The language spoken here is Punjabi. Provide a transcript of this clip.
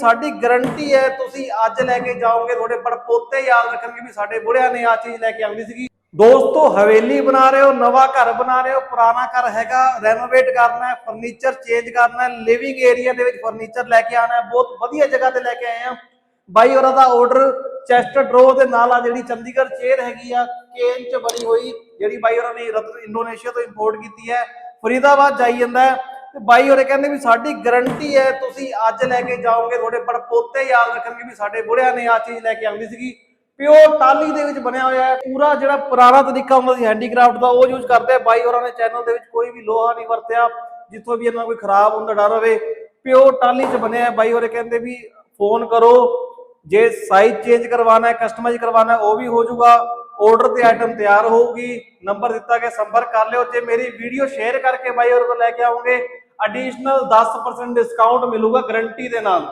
ਸਾਡੀ ਗਰੰਟੀ ਹੈ, ਤੁਸੀਂ ਅੱਜ ਲੈ ਕੇ ਜਾਓਗੇ, ਤੁਹਾਡੇ ਪੜਪੋਤੇ ਯਾਦ ਰੱਖਣਗੇ ਵੀ ਸਾਡੇ ਬੁੜਿਆਂ ਨੇ ਆ ਚੀਜ਼ ਲੈ ਕੇ ਆਉਂਦੀ ਸੀਗੀ। ਦੋਸਤੋ, ਹਵੇਲੀ ਬਣਾ ਰਹੇ ਹੋ, ਨਵਾਂ ਘਰ ਬਣਾ ਰਹੇ ਹੋ, ਪੁਰਾਣਾ ਘਰ ਹੈਗਾ ਰੈਨੋਵੇਟ ਕਰਨਾ ਹੈ ਫਰਨੀਚਰ ਚੇਂਜ ਕਰਨਾ ਹੈ ਲਿਵਿੰਗ ਏਰੀਆ ਦੇ ਵਿੱਚ ਫਰਨੀਚਰ ਲੈ ਕੇ ਆਣਾ ਹੈ, ਬਹੁਤ ਵਧੀਆ ਜਗ੍ਹਾ ਤੇ ਲੈ ਕੇ ਆਏ ਆ ਬਾਈ ਹੋਰਾਂ ਦਾ ਆਰਡਰ ਚੈਸਟਰ ਡਰੋ ਦੇ ਨਾਲ ਆ, ਜਿਹੜੀ ਚੰਡੀਗੜ੍ਹ ਚੇਅਰ ਹੈਗੀ ਆ ਕੇਨ ਚ ਬਣੀ ਹੋਈ, ਜਿਹੜੀ ਬਾਈ ਹੋਰਾਂ ਨੇ ਰਤਨ ਇੰਡੋਨੇਸ਼ੀਆ ਤੋਂ ਇੰਪੋਰਟ ਕੀਤੀ ਹੈ। ਫਰੀਦਾਬਾਦ ਜਾਈ ਜਾਂਦਾ ਹੈ। ਤੇ ਬਾਈ ਹੋਰੇ ਕਹਿੰਦੇ ਵੀ ਸਾਡੀ ਗਾਰੰਟੀ ਹੈ, ਤੁਸੀਂ ਅੱਜ ਲੈ ਕੇ ਜਾਓਗੇ, ਤੁਹਾਡੇ ਪੜਪੋਤੇ ਯਾਦ ਰੱਖਣਗੇ ਵੀ ਸਾਡੇ ਬੁੜਿਆਂ ਨੇ ਆ ਚੀਜ਼ ਲੈ ਕੇ ਆਉਂਦੀ ਸੀਗੀ। ਪਿਓਰ ਟਾਲੀ ਦੇ ਵਿੱਚ ਬਣਿਆ ਹੋਇਆ ਹੈ, ਪੂਰਾ ਜਿਹੜਾ ਪੁਰਾਣਾ ਤਰੀਕਾ ਹੁੰਦਾ ਸੀ ਹੈਂਡੀਕ੍ਰਾਫਟ ਦਾ, ਉਹ ਯੂਜ਼ ਕਰਦੇ ਆ। ਬਾਈ ਹੋਰਾਂ ਨੇ ਚੈਨਲ ਦੇ ਵਿੱਚ ਕੋਈ ਵੀ ਲੋਹਾ ਨਹੀਂ ਵਰਤਿਆ, ਜਿੱਥੋਂ ਵੀ ਇਹਨਾਂ ਕੋਈ ਖਰਾਬ ਹੁੰਦਾ ਡਰ ਹੋਵੇ, ਪਿਓਰ ਟਾਲੀ 'ਚ ਬਣਿਆ ਹੈ। ਬਾਈ ਹੋਰੇ ਕਹਿੰਦੇ ਵੀ ਫੋਨ ਕਰੋ, ਜੇ ਸਾਈਜ਼ ਚੇਂਜ ਕਰਵਾਉਣਾ ਹੈ ਕਸਟਮਾਈਜ਼ ਕਰਵਾਉਣਾ ਹੈ, ਉਹ ਵੀ ਹੋ ਜਾਊਗਾ। ਆਰਡਰ ਤੇ ਆਈਟਮ ਤਿਆਰ ਹੋਊਗੀ ਨੰਬਰ ਦਿੱਤਾ ਗਿਆ, ਸੰਪਰਕ ਕਰ ਲਿਓ। ਜੇ ਮੇਰੀ ਵੀਡੀਓ ਸ਼ੇਅਰ ਕਰਕੇ ਬਾਈ ਹੋਰ ਕੋਲ ਲੈ ਕੇ ਆਉਂਗੇ ਐਡੀਸ਼ਨਲ 10% ਡਿਸਕਾਊਂਟ ਮਿਲੂਗਾ ਗਾਰੰਟੀ ਦੇ ਨਾਲ।